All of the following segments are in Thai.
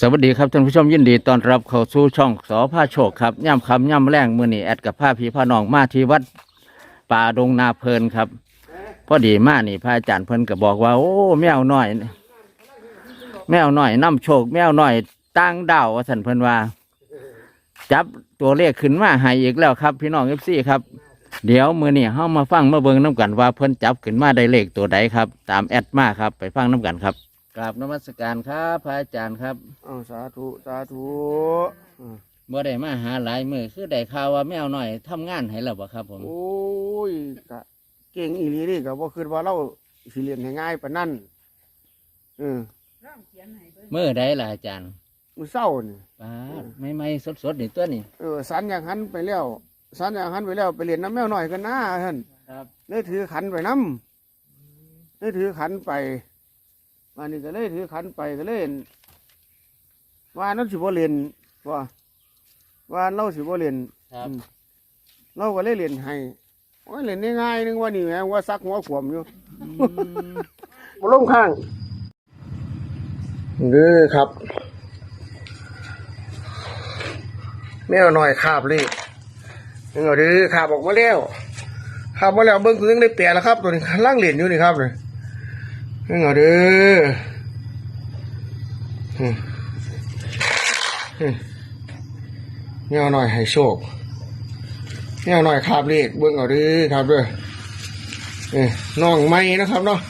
สวัสดีครับท่านผู้ชมยินดีต้อนรับเข้าสู่ช่องสอผ้าโชคครับย่ำคำย่ำแรงมือนี่แอดกับผ้าพีผ้านองมาที่วัดป่าดงนาเพลินครับพอดีมานี่พระอาจารย์เพิ่นก็บอกว่า โอ้แมวน้อย แมวน้อยน้ำโชค แมวน้อยตั้งดาวว่าสันเพิ่นว่า จับตัวเลขขึ้นมาให้อีกแล้วครับ พี่น้องเอฟซีครับ เดี๋ยวมือนี่เฮามาฟังมาเบิ่งน้กันว่าเพิ่นจับขึ้นมาได้เลขตัวใดครับ ตามแอดมาครับไปฟังน้กันครับ กราบนมัสการครับพระอาจารย์ครับอ้าวสาธุสาธุอ่าบ่ได้มาหาหลายมือคือได้ข่าวว่าแมวหน่อยทำงานให้แล้วบ่ครับ ผมโอ้ยกะเก่งอีหลีนี่ก็บ่คิดว่าเราสิเรียนให้ง่ายปานนั้นเออมือใดล่ะอาจารย์มื้อเช้านี่ ป้าดไม่ไม่สดสดๆนี่ตัวนี้เออสันอย่างหันไปแล้วสันอย่างหันไปแล้วไปเรียนน้ำแมวหน่อยกันนะท่านครับ เลยถือขันไปน้ำเลยถือขันไป มานี่ก็เลยถือขันไปก็เลยเห็นว่านั่นสิบ่เรียนว่าว่าเราสิบ่เรียนครับอืมเราก็เลยเรียนให้โอ้ยเรียนง่ายๆนึงว่านี่แหมว่าซักหัวขวมอยู่อืมบลงข้างนี่ครับ แมวหน่อยคาบเลยนี่เอาดื้อคาบออกมาแล้วคาบมาแล้วเบิ้งคือยังได้เปลี่ยนแล้วครับ ตัวนี้ล่างเหรียญอยู่นี่ครับเลย นี่เอาดื้ออืมอืมแมวหน่อยให้โชคแมวหน่อยคาบเลขเบิ้งเอาดื้อครับเด้อเอ้ยน้องไม้นะครับเนาะ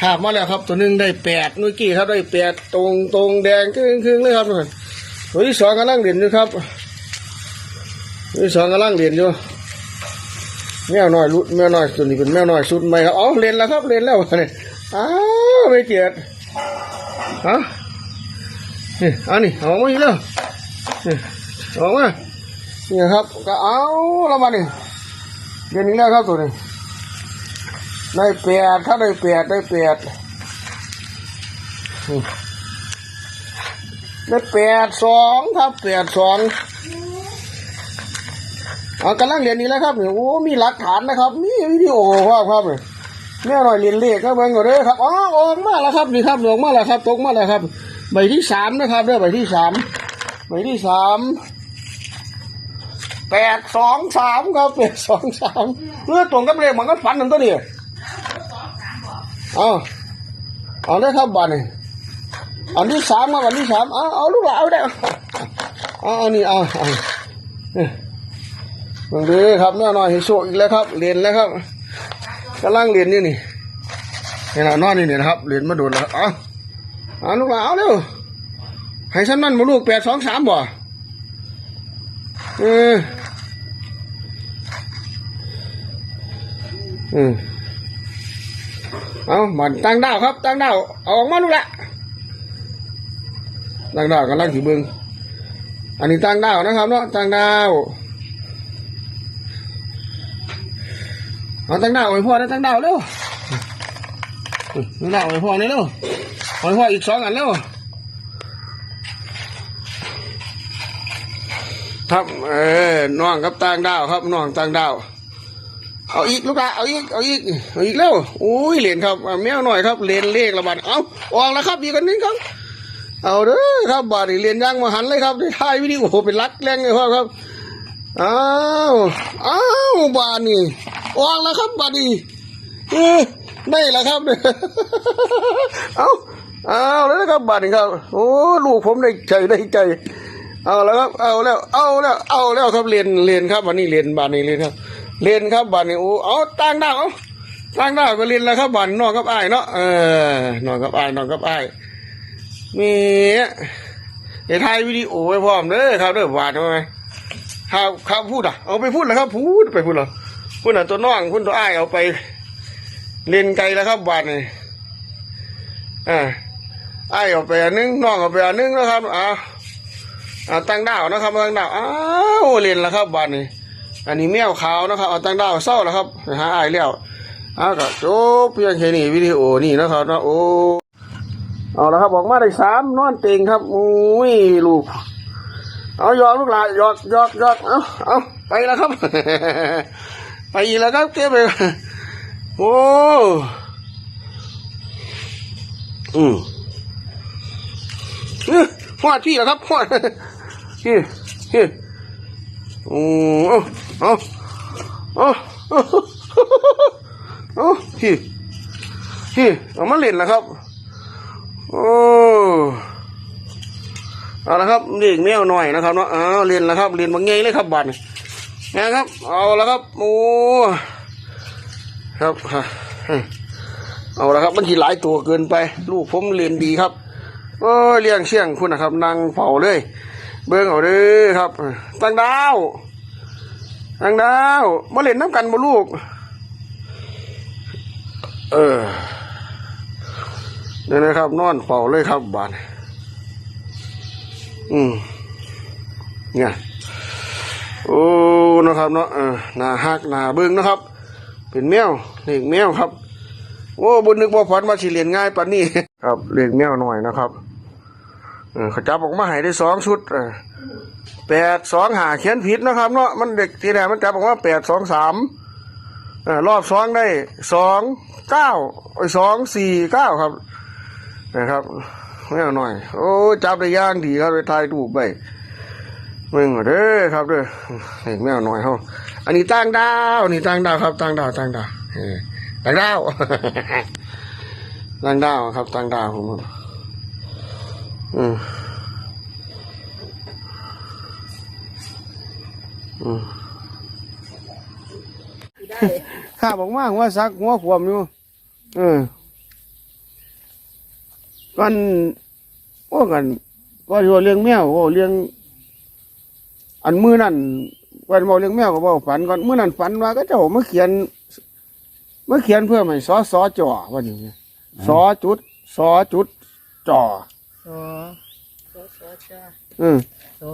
ขาบมาแล้วครับ ตัวหนึ่งได้แปดเมื่อกี้ครับได้แปดตรงตรงแดงครึ่งครึ่งเลยครับทุกคนตัวที่สองกำลังเรียนอยู่ครับตัวที่สองกำลังเรียนอยู่ แมวน้อยรุดแมวน้อยตัวนี้เป็นแมวน้อยสุดใหม่ครับอ๋อเรียนแล้วครับเรียนแล้วเนี่ยอ้าวไม่เกียดฮะนี่เอันนี้เอามาอีกแล้วนี่อามานี่ครับก็เอาแล้วมานี่เรียนอีกแล้วครับตัวนี้ได้แปดถ้าได้แปดได้แปดอืมได้แปดสองครับแปดสอง เอากำลังเรียนนี้แล้วครับเนี่ยโอ้มีหลักฐานนะครับ มีวิดีโอครับครับเนี่ยแม่หน่อยเรียนเลขก็เบิ่งก่อนเด้อครับอ๋อออกมาแล้วครับนี่ครับออกมาแล้วครับตกมาแล้วครับ ใบที่สามนะครับเด้อใบที่สามใบที่สามแปดสองสามครับแปดสองสามเมื่อตรงกับเลขมันก็ฝันนั่นตัวนี้เอาเอาได้ครับบัตรนี่อันที่สามครับอันที่สามเอาเอาลูกหลานเอาได้เอาเอานี่เอาเอา นี่เบิ่งดีครับแม่น้อยเห็นโชคอีกแล้วครับเหรียนแล้วครับกำลังเหรียนนี่นี่นี่นะนอนนี่นี่นะครับเหรียนมาโดนแล้วอาเอาลูกหลาเอาเร็วให้ฉันนั่นมาลูกแปดสองสามบ่เอออืมเอามันตั้งดาวครับ ตั้งดาวเอาออกมาดูละตั้งดาวกำลังถือเบิงอันนี้ตั้งดาวนะครับเนาะตั้งดาว เอาตั้งดาวไว้พ่อนะตั้งดาวเร็วตั้งดาวไว้พ่อนี่เร็วไว้พ่ออีกสองอันเร็วครับเออน้องครับตั้งดาวครับน้องตั้งดาวเอาอีกลูกหลาเอาอีกเอาอีกเอาอีกแล้วอุ้ยเหรียญครับแมวหน่อยครับเหรียญเลขละบาทเอาออกแล้วครับอีกอันนึงครับเอาเด้อครับบาทเหรียญย่างมาหันเลยครับได้ถ่ายวิดีโอเป็นรักแรงเลยพ่อครับอ้าวอ้าวบาทนี่ ออกแล้วครับบาทนี่เออได้แล้วครับ เอาเอาแล้วนะครับบาทนี่ครับ โอ้ลูกผมได้ใจได้ใจ เอาแล้วครับ เอาแล้ว เอาแล้ว เอาแล้วครับเรียนเรียนครับวันนี้เรียนบาทนี้เรียนครับ เรียนครับบันนี้โอ้เอาตั้งดาวเอาตั้งดาวก็เรียนแล้วครับบันนอนกับไอ้เนาะเออนอนกับไอ้นอนกับไอ้มีเดี๋ยวถ่ายวิดีโอไว้พร้อมเด้อครับเด้อบาดทำไมครับครับพูดอะเอาไปพูดแล้วครับ พูดไปพูดเหรอ พูดอะตัวน้องพูดตัวอ้ายเอาไปเรียนไกลแล้วครับบาดนี่อ่าอ้ายเอาไปอันนึงน้องเอาไปอันนึงแล้วครับอ่าอ่าตั้งดาวนะครับตั้งดาวอ้าวเรียนแล้วครับบาดนี่อันนี้แมวขาวนะครับเอาตั้งดาวเศร้าแล้วครับนะฮะอายแล้วเอาก็จบเพียงแค่นี้วิดีโอนี่นะครับนะโอ้เอาละครับออกมาได้สามนอนเต็งครับอุ้ยลูกเอายอกลูกหลานยอกยอกยอกเอาเอาไปแล้วครับ ไปอีกแล้วครับเก็บไปโอ้อืมอ้ยฮอดพี่เหรอครับฮอดพี่พี่โอ้เอาเอาเอาเอาเอาพี่พี่เอามาเล่นแล้วครับ โอ้เอาละครับเด็กแมวหน่อยนะครับเนาะเอาเรียนแล้วครับเรียนบาไงเลยครับบัตร นะครับ เอาละครับโอ้ครับฮะเอาละครับมันทีหลายตัวเกินไป ลูกผมเรียนดีครับโอ้เลี้ยงเชี่ยงคุณนะครับนางเฝ้าเลย เบิ่งเอาเด้อครับตั้งดาวตั้งดาวมาเล่นน้ำกันบ่ลูก เออนี่นะครับ นอนเฝ้าเลยครับบานอืมเนี่ยโอ้ นะครับเนาะหนาฮักหนาเบิ้งนะครับ เป็นแมวเลี้ยงแมวครับโอ้บุญนึกบ่ฝันว่าสิเรียนง่ายปานนี้ครับเลี้ยงแมวหน่อยนะครับเขาจับออกมาให้ได้สองชุดแปดสองหาเขียนผิดนะครับเนาะมันเด็กทีแรกมันจับออกมาแปดสองสามรอบสองได้สองเก้าไอ้สองสี่เก้าครับนะครับแมวหน่อย โอ้จับได้ย่างดีครับไปถ่ายรูปไป มึงเอาเด้อครับเด้อเห็นแมวหน่อยเขาอันนี้ตั้งดาวนี่ตั้งดาวครับตั้งดาวตั้งดาวตั้งดาวตั้งดาวครับตั้งดาวผมอืมอืมข้าบอกว่าหัวซักหัวขวมอยู่เออกันโอ้กันก็อยู่เลี้ยงแมวโอ้เลี้ยง อันมือนั่นวันบอกเลี้ยงแมวก็บอกฝันก่อนมือนั่นฝันว่าก็เจ้ามาเขียนมาเขียนเพื่อให้สอสอจ่อว่าอย่างเงี้ยสอจุดสอจุดจ่อสอสอสอจ้าอืมสอ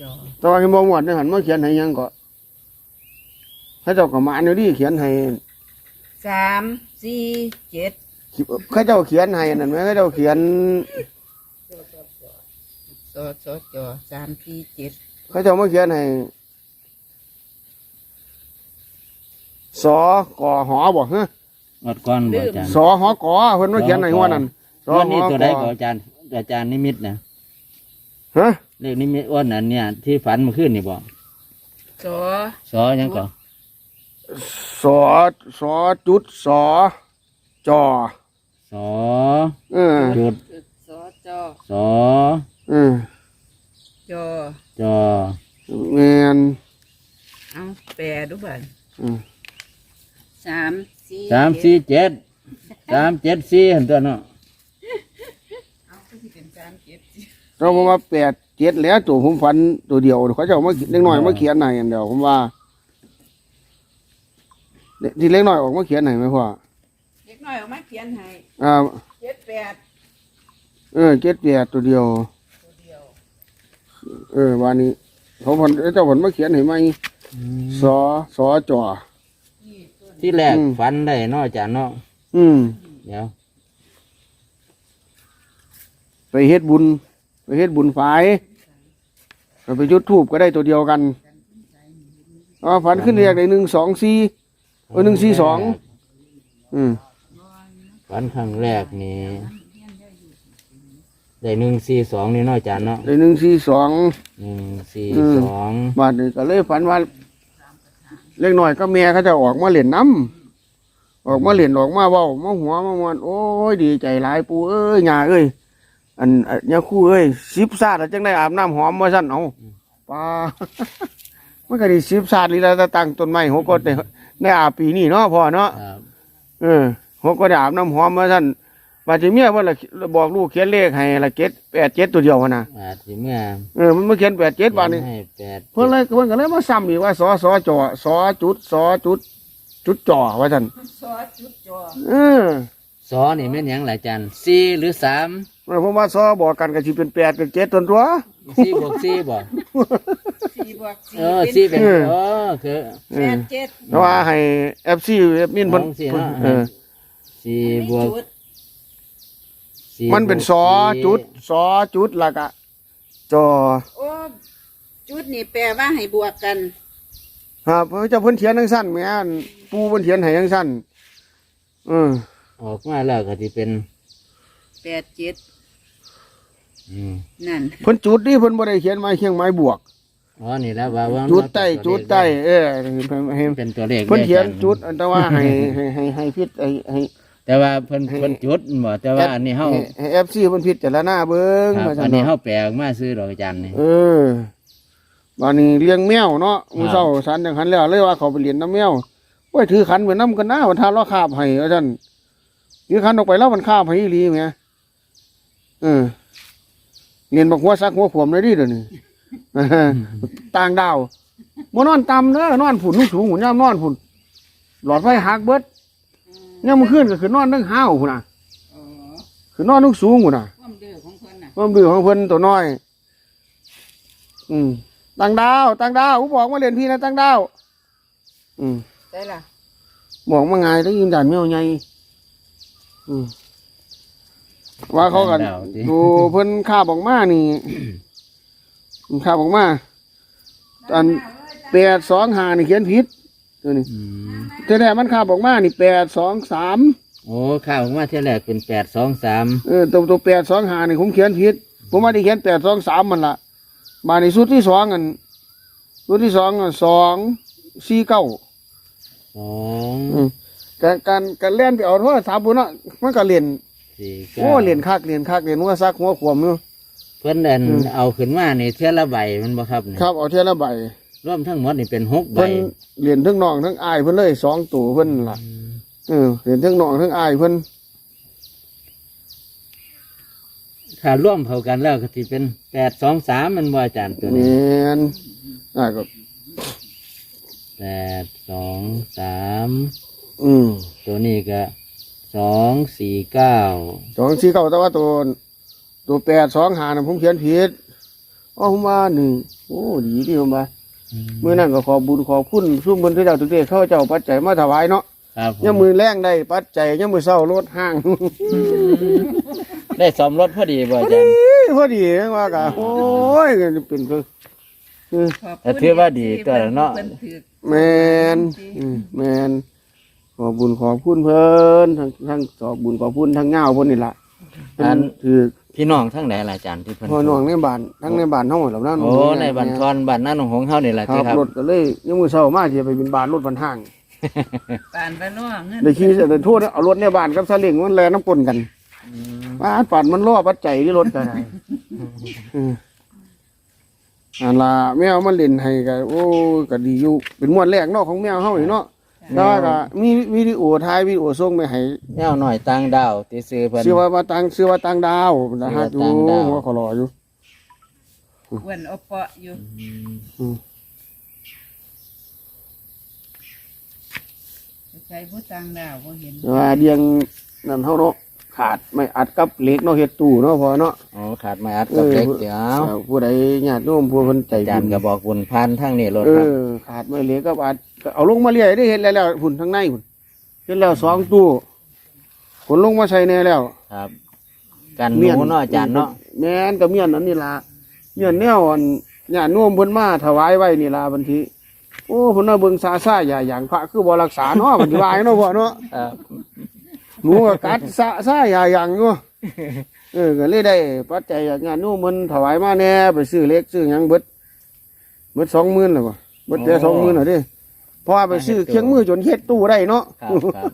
จอแตอนที่มองหมดเนี่ยหันมาเขียนให้หยังก็ให้เจ้าก็มาอันนี้เขียนให้สามสี่เจ็ดเขาเจ้าเขียนให้นั่นไหมเขาเจ้าเขียนสอสอจอสามสี่เจ็ด เขาเจ้ามาเขียนให้สอกอหอบอกฮะงวดก่อนบ่อาจารย์สอหอกอเพิ่นมาเขียนในหัวนั่นสอวันหนี้อตัวกใดอก็อาจารย์อาจารย์นิมิตนะฮะเลขนิมิตอ้วนอันเนี่ยที่ฝันเมื่อคืนนี่บ่สอสอยังก็สอสอจุดสอจอสอเออจุดสอจอสอเออ จอ จอแมนเอาแปดดูบ้านอืมสามสี่สามสี่เจ็ดสามเจ็ดสี่เห็นตัวเนาะเอาก็ที่เป็นสามเจ็ดสิเราบอกว่าแปดเจ็ดแล้วตัวผมฝันตัวเดียวเขาเจ้ามาเล็กน้อยมาเขียนให้อันเดียวผมว่าเด็กที่เล็กน้อยออกมาเขียนให้ไหมพ่อเล็กน้อยเอามาเขียนให้อ่าเจ็ดแปดเออเจ็ดแปดตัวเดียวตัวเดียว เออวันนี้เขาผลเจ้าผลมาเขียนให้ไหมสอสอจอนี่ตัวที่แรกอืม ฝันได้เนาะอาจารย์เนาะอืม เดี๋ยวไปเฮ็ดบุญ ไปเฮ็ดบุญฝายก็ไปจุดทูบก็ได้ตัวเดียวกันอ๋อฝันขึ้นเรียกได้หนึ่งสองสี่เออหนึ่งสี่สองอืมฝันครั้งแรกนี่ ได้หนึ่งสี่สองนี่เนาะอาจารย์เนาะได้หนึ่งสี่สองหนึ่งสี่อืมสองบาทนี้ก็เลยฝันว่าเล็กน้อยก็แม่เขาจะออกมาเล่นน้ำออกมาเล่นออกมาเว้ามาหัวมามวนโอ้ยดีใจหลายปูเอ้ยยาเอ้ยอันอันยาคู่เอ้ยสิบซาดแล้วจังได้อาบน้ำหอมมาสั่นเอาป้ามันก็ไดีสิบซาดลีละตะตั้งต้นไม้หกก็ได้ได้อาบปีนี้เนาะพ่อเนาะครับเออหกก็ได้อาบน้ำหอมมาสั่น บาดเจ็บเมียเพิ่นละบอกลูกเขียนเลขให้ละเจ็ดแปดเจ็ดตัวเดียวหั้นนะอาจสิเมื่อเออมันมาเขียนแปดเจ็ดบาทนี้ให้แปดเพิ่นเลยเพิ่นก็เลยมาซ้ำอีกว่าสอสอจอสอจุดสอจุด จุดจ่อว่าซั่นสอจุดจอเออสอนี่แม่นหยังหลายอาจารย์สี่หรือสามแล้วผมว่าสอบอกกันก็สิเป็นแปดเป็นเจ็ดตัวตัว สี่บวกสี่บ่สี่บวกสี่เออสี่เป็นเออ เออคือเอแปอดเจ็ดเพราะว่าให้ FC เอฟมินเพิ่นของสี่เนาะเออสี่บวกจุดสี่ มันเป็นบวกสอสี่จุดสอจุดแล้วก็จอโอ้จุดนี่แปลว่าให้บวกกัน ครับเพราะเจ้าเพิ่นเขียนจังซั่นแม่นปู่เพิ่นเขียนให้จังซั่นเออออกมาแล้วก็จะเป็นแปดเจ็ดอืมนั่นเพิ่นจุดนี่เพิ่นบ่ได้เขียนไม้เคียงไม้บวกอ๋อนี่แล้วว่าว่าจุดใต้จุดใต้เออให้เป็นตัวเลขเพิ่นเขียนด้อาจารจุดอันแต่ว่าให้ให้ให้ให้พิษให้ให้ แต่ว่าเพิ่นเพิ่นจุดบ่แต่ว่าอันนี้เฮาให้ FC เพิ่นพิจารณาเบิ่งครับว่าซั่อันนนี้เนาะเฮาแปลออกมาซื้อดอกอาจารย์นี่เออบัดนี้เลี้ยงแมวเนาะมื้อครับเช้าสันจังหันแล้วเลยว่าเขาไปเลี้ยงน้ำแมวโอ้ยถือขันเหมือนน้ำกันหน้าวันทาเราคาบให้ว่าซั่นถือขันออกไปแล้วมันคาบให้อีหลีแหมเออเรียนบอกหัวซักหัวขวมเลยดิเดี๋ยวนี้ต่างดาวบ่นอนต่ำเด้อนอนผุนนุ่งสูงหุ่นย่ามนอนผุนหลอดไฟหักเบิด ย่ามมื้อคืนก็คือนอนนั่งห้าวพุ่นน่ะอ๋อคือนอนนุ่งสูงพุ่นน่ะความเดือของเพิ่นน่ะความดื้อของเพิ่นตัวน้อย อืมต่างดาวต่างดาวกูบอกมาเรียนพี่นะต่างดาว อืมได้ล่ะบอกมาไงได้ยินด่านเมียวไงอืมว่าเขากันดาวสิดูเพิ่นข้าบอกมานี่ข้าบอกมาอันแปดสองหานี่เขียนผิด ตัวนี้อืมแต่แท้มันข้าบอกมานี่แปดสองสามโอ้ข้าวออกมาเท่าแรกเป็น823เออตัวตัวแปดสองหานี่ผมเขียนผิด ผมว่าได้เขียนแปดสองสามมันละมาในสุดที่สองอันสุดที่สองอันสองสี่เก้าสองอืมการการการเล่นไปเอาโทรศัพท์บุญน่ะมันก็เล่นสี่โอ้เก้าเล่นคักเล่นคักเล่นหัวซักหัวขวมอยู่ เพิ่นอันอืม เอาขึ้นมานี่เท่าละใบมันบ่ครับนี่ครับเอาเท่าละใบ รวมทั้งหมดนี่เป็นหกใบเพิ่นเล่นทั้งน้องทั้งอายเพิ่นเลยสองตัวเพิ่นล่ะเออเล่นทั้งน้องทั้งอายเพิ่นถ้าร่วมเข้ากันแล้วก็สิเป็น823มันบ่อาจารย์ตัวแมนี้นอ่าก็ แปดสองสามอืมตัวนี้ก็สองสี่เก้าสองสี่เก้าแต่ว่าตัวตัวแปดสองหานะผมเขียนผิดอ๋อผมว่าหนึ่งโอ้ดีดีผมว่า เมื่อนั้นก็ขอบุญขอบคุณซุ่มบนที่เจ้าตุกเดชเข้าเจ้าปัจจัยมาถวายเนาะครับผมย่ามมือแรงได้ปัจจัยย่ามมือเศร้ารถห้าง ได้สอมรถพอดีบ่อาพอจารดีย์พอดีว่ากะโอ้ยเป็นคือคือขอบแต่ถือว่าดีตัวละเนาะเพิ่นถือแมนอืมแมนขอบุญขอบคุณเพิ่นทั้งทั้งขอบุญขอบคุณทั้งเงาเพิ่นนี่ล่ะเพิ่นถือ พี่น้องทั้งไหนล่ะอาจารย์ที่เพิ่นพ่อน้องในบ้านทั้งในบ้านทั้งหมดแล้วนั่นโอ้ในบันทอนบันนั่นของเฮานี่แหละคที่รับครับรถก็เลยย่ามมือเศร้ามาที่ไปบินบานรถบันห้างปานไปน้อเงินได้ขี่เสร็จโทษเอารถในบ้านกับซาเล้งมันแลน้ำปนกันป้าดปัดมันล่อปัดใจที่รถกันอืมอันละแมวมันเล่นให้ก็โอ้ก็ดีอยู่เป็นมวนแรกเนาะของแมวเฮานี่เนาะ แต่ว่าก็มีวิดีโอถ่ายวิดีโอส่งไปให้แนวหน่อยต่างดาวที่ซื้อเพิ่น ชื่อว่าว่าตังชื่อว่าตังดาวนะฮะอชื่ยู่อว่าต่างดาว หัวเขอรออยู่ อ้วนเอาเปาะอยู่อืมใส่ผู้ต่างดาวบ่เห็นแต่ว่าเดียงนั่นเฮาเนาะขาดไม่อัดกับเหล็กเนาะเฮ็ดตู้เนาะพอเนาะโอ้ขาดไม่อัดกับเล็กเดี๋ยวเออผู้ใดญาติโยมผู้เพิ่นใจอาจารบุย์ญก็บอกบุญพันทั้งนี่รถเอครับอขาดไม่เหล็กกับอัด ก็เอาลงมาเรื่อยได้เฮ็ดแล้วแล้วหุ่นทางในหุ่นเฮ็ดแล้วสองตู้ขนลงมาใส่แน่แล้ว ครับ กันหนูเนาะอาจารย์เนาะแม่นกับเมียนอันนี้ล่ะเมียนแนวอันญาติโยมเพิ่นมาถวายไว้นี่ล่ะบัดทีโอ้เพิ่นน่ะเบิ่งซาซ่าอย่าอย่างพระคือบ่รักษาเนาะบัดนี้ว่าให้เนาะพ่อเนาะครับหนูก็กัดซาซ่าอย่าอย่างอยู่เออก็เลยได้ปัจจัยจากญาติโยมเพิ่นถวายมาแน่ไปซื้อเล็กซื้อหยังเบิดเบิด20,000แล้วบ่เบิดแต่20,000น่ะเด้ เพราะว่าไปซื้อเครื่องมือจนเฮ็ดตู้ได้เนาะครับครับ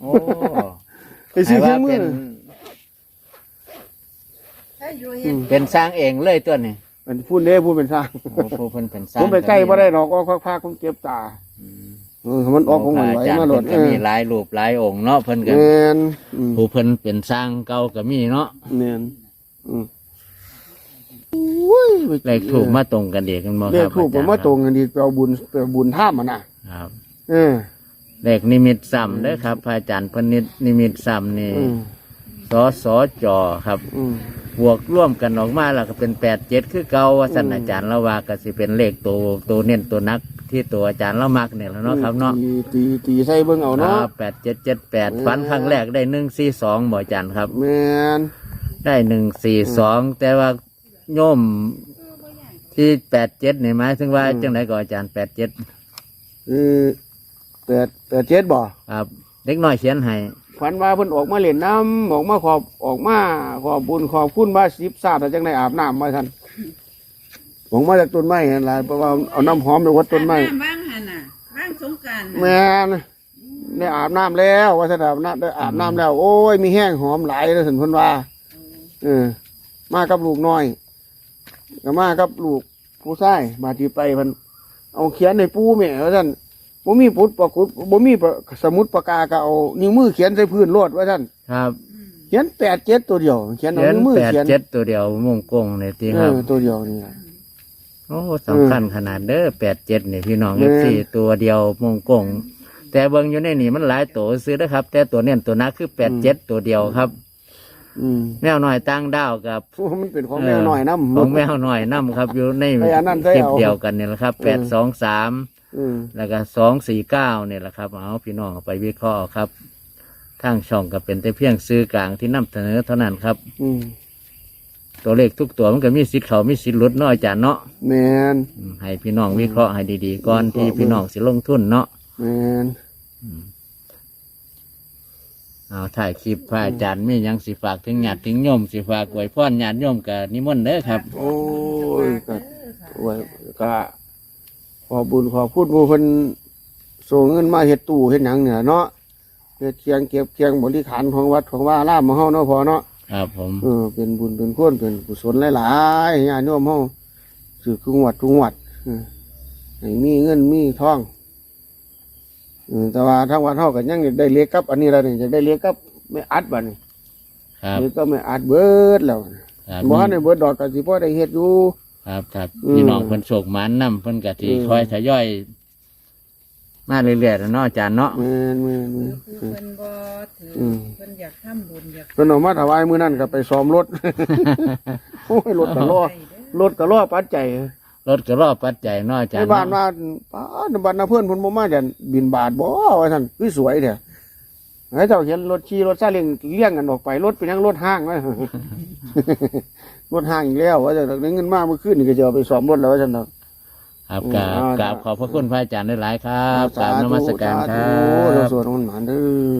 โอ้ไปซื้อเครื่องมือให้ว่าถ้าอยู่เห็นเป็น เป็นสร้างเองเลยตัวนี้เป็นพูดเด้พูดเป็นสร้างโอ้ผู้เพิ่นเป็นสร้างผมไปใกล้บ่ได้ดอกออกพักๆผมเจ็บตาอืมเออมันออกของมันไหวอาจารย์มาหลเพิ่ดนเอก็อมีหลายรูปหลายองค์เนาะเพิ่นก็แม่นอืมผู้เพิ่นเป็นสร้างเก่าก็มีเนาะ แม่นอืม อุ้ยเลขถูกมาตรงกันเด็กกันบ่เลคขรับถูกผมมาตรงกันดีไปเอาบุญไปเอาบุญท่ามมันน่ะครับ เออเลขนิมิตซ้ำเด้อครับพระอาจารย์เพนนิดนิมิตซ้ำนี่อืมสอสอจอครับ อืม บวกร่วมกันออกมาแล้วก็เป็นแปดเจ็ดคือเก่าว่าสันอืม อาจารย์ละว่าก็สิเป็นเลขตัวตัวเน้นตัวนักที่ตัวอาจารย์ละมักเนี่ยแหล้วเนาะครับเนาะตีตีตีใส่เบิ่งเอาคเนาะ รับแปดเจ็ดเจ็ดแปดอืมฟันครั้งแรกได้หนึ่งสี่สองบ่อาจารย์ครับ แม่นได้หนึ่งสี่สองแต่ว่า โยมที่แปดเจ็ดนี่หมายถึงว่าจังไหนก็อาจารย์แปดเจ็ดคือแปดแปดเจ็ดบ่ครับเล็กน้อยเขียนให้ฝันว่าเพิ่นออกมาเล่นน้ำออกมาขอบออกมาขอบบุญขอบคุณว่าสิบศาสตร์จังได้อาบน้ำมาท่านออกมาจากต้นไม้นั่นล่ะเพราะว่าเอาน้ำหอมไปวัดต้นไม้อาบำว่างหันน่ะว่างสงกรารแม่นได้อาบน้ำแล้ว ว่าท่านอาบน้ำได้อาบน้ำแล้ว โอ้ยมีแห้งหอมหลายเลยสันเพิ่นว่าเออมากับลูกน้อย ก็มากับลูกผู้ชายมาที่ไปเพิ่นเอาเขียนในปูแม่ว่าท่านบ่มีปุดปากกุดบ่มีปากสมุดปากกาก็เอานิ้วมือเขียนใส่พื้นโลดว่าท่านครับ เขียนแปดเจ็ดตัวเดียว เขียนเอาเขียนนิ้วมือแปดเขียนเจ็ดตัวเดียวมงกงเนี่ยตีเอครับ อตัวเดียวนี่ล่ะ โอ้สำคัญขนาดเด้อแปดเจ็ดนี่พี่น้องแม่เอนฟซีตัวเดียวมงกง แต่เบิ่งอยู่ในนี่มันหลายตัวซื้อนะครับ แต่ตัวเน้นตัวนักคือแปดเจ็ดตัวเดียวครับ อืมแมวหน่อยตั้งดาวกับ โอ้มันเป็นของแมวหน่อยน้ำ ของแมวหน่อยน้ำครับ อยู่ในไอ้อันนั้นได้คลิปเอา เดียวกันนี่แหละครับแปดสองสามอืมแล้วก็สองสี่เก้าเนี่ยแหละครับเอาพี่น้องเอาไปวิเคราะห์ครับทางช่องก็เป็นแต่เพียงซื้อกลางที่นำเสนอเท่านั้นครับ อืมตัวเลขทุกตัวมันก็มีสิทธิ์เขามีสิทธิ์หลุดเน้อยจานเนาะแมนอืมให้พี่น้องวิเคราะห์ให้ดีๆก่อนที่พี่น้องสิลงทุนเนาะแมน เอาถ่ายคลิปพระอาจารย์มีหยังสิฝากถึงญาติถึงโยมสิฝากไว้พ่อนญาติโยมกับนิมนต์เด้อครับ โอ้ยก็ไว้ก็ขอบุญขอพูดหมู่เพิ่นส่งเงินมาเฮ็ดตู้เฮ็ดหยังเนี่ยเนาะเฮ็ดเคียงเก็บเคียงบริขารของวัดของว่าอารามของเฮาเนาะพอเนาะครับผม เออเป็นบุญเป็นคุณเป็นกุศลหลายๆญาติโยมเฮาสื่อทุกวัดทุกวัดเออให้มีเงินมีทองเออ แต่ว่าทางวัดเฮาก็ยังอยากได้เลี้ยงกับ อันนี้แล้วนี่อยากได้เลี้ยงกับไม่อัดบัดนี้ครับเลี้ยงก็ไม่อัดเบิดแล้วครับบ่ทันได้เบิดดอกก็สิพอได้เฮ็ดอยู่ครับครับอืมพี่น้องเพิ่นโศกหมานนำเพิ่นกะทีอืมคอยทยอย มาเรื่อยๆแล้วเนาะอาจารย์เนาะแม่นแม่นแม่นคือเพิ่นบ่ถืออมเพิ่นอยากทำบุญอยากเพิ่นเอามาถวายมื้อนั้นก็ไปซ้อมรถโอ้ยรถก็ล้อไปเด้อรถก็ล้อปัดใจ รถก็รอบปัจจัยเนาะอาจารในย์บ้านเนาะว่าป้าในบ้านนาเพื่อนเพิ่นบ่มาจะบินบาทบ่ว่าซั่นคือสวยแท้ให้เจ้าเห็นรถขี่รถซาเล้งเลี้ยงกันออกไปรถเป็นทั้งรถห้างไว้ รถห้างอีกแล้ว ว่าจะได้เงินมาเมื่อคืนนี่ก็จะเอาไปซ้อมรถแล้วว่าซั่นเนาะ ครับกราบอืมกราบขอบพระคุณพระอาจารย์หลายๆครับกราบนมัสการครัสาธุบสวดมนต์หมานเด้อ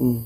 อืม